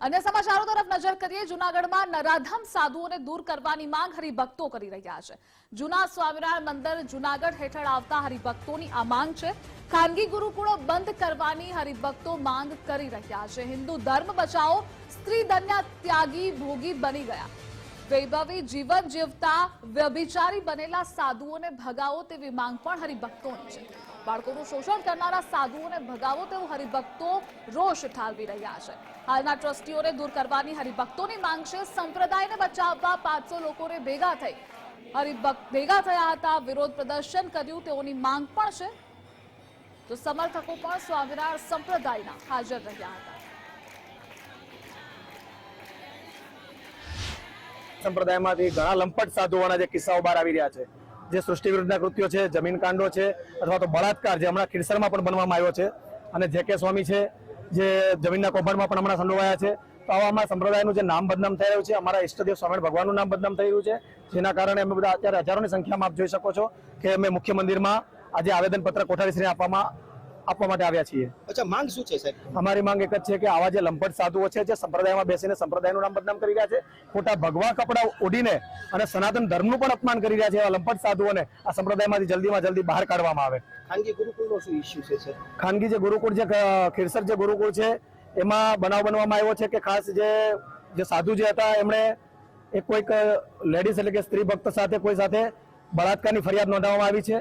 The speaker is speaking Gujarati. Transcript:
અન્ય સમાચારો તરફ નજર કરીએ, જૂનાગઢમાં નરાધમ સાધુઓને દૂર કરવાની માંગ હરિભક્તો કરી રહ્યા છે. જૂના સ્વામિનારાયણ મંદિર જૂનાગઢ હેઠળ આવતા હરિભક્તોની આ માંગ છે. ખાનગી ગુરુકુળો બંધ કરવાની હરિભક્તો માંગ કરી રહ્યા છે. હિન્દુ ધર્મ બચાવો, સ્ત્રી ધન્યા ત્યાગી ભોગી બની ગયા. વૈભવી જીવન જીવતા વ્યભિચારી બનેલા સાધુઓને ભગાવો તેવી માંગ પણ હરિભક્તોની છે. બાળકોનું શોષણ કરનારા સાધુઓને ભગાવો તેવું હરિભક્તો રોષ ઠાલવી રહ્યા છે. હાલના ટ્રસ્ટીઓને દૂર કરવાની હરિભક્તોની માંગ છે. સંપ્રદાયને બચાવવા પાંચસો લોકોને ભેગા થઈ હરિભક્ત ભેગા થયા હતા. વિરોધ પ્રદર્શન કર્યું. તેઓની માંગ પણ છે. તો સમર્થકો પણ સ્વામિનારાયણ સંપ્રદાયના હાજર રહ્યા હતા. સંપ્રદાયમાંથી ઘણા લંપટ સાધુઓના જે કિસ્સાઓ બહાર આવી રહ્યા છે. જે સૃષ્ટિ વિરુદ્ધના કૃત્યો છે, જમીન કાંડો છે, અથવા તો બળાત્કાર જે હમણાં ખીરસરમાં પણ બનવામાં આવ્યો છે. અને જે કે સ્વામી છે, જે જમીનના કૌભાંડમાં પણ હમણાં સંડોવાયા છે. તો આવામાં સંપ્રદાયનું જે નામ બદનામ થઈ રહ્યું છે, અમારા ઈષ્ટદેવ સ્વામિનારાયણ ભગવાનનું નામ બદનામ થઈ રહ્યું છે, જેના કારણે અમે બધા અત્યારે હજારોની સંખ્યામાં આપ જોઈ શકો છો કે અમે મુખ્ય મંદિરમાં આજે આવેદનપત્ર કોઠારીશ્રીને આપવામાં આપવા માટે આવ્યા છીએ. અચ્છા માંગ શું છે સાહેબ? અમારી માંગ એક જ છે કે આવા જે લંપટ સાધુઓ છે જે સંપ્રદાયમાં બેસીને સંપ્રદાયનું નામ બદનામ કરી રહ્યા છે ખોટા ભગવા કપડા ઓઢીને અને સનાતન ધર્મનું પણ અપમાન કરી રહ્યા છે એવા લંપટ સાધુઓને આ સંપ્રદાયમાંથી જલ્દીમાં જલ્દી બહાર કાઢવામાં આવે. ખાનગી ગુરુકુળનો શું ઇસ્યુ છે સર ખાનગી જે ગુરુકુળ છે ખ- ખીરસર જે ગુરુકુળ છે એમાં બનાવ બનવામાં આવ્યો છે કે ખાસ જે જે સાધુ જે હતા એમણે એક કોઈક લેડીઝ એટલે કે સ્ત્રી ભક્ત સાથે કોઈ સાથે બળાત્કારની ફરિયાદ નોંધાવવામાં આવી છે.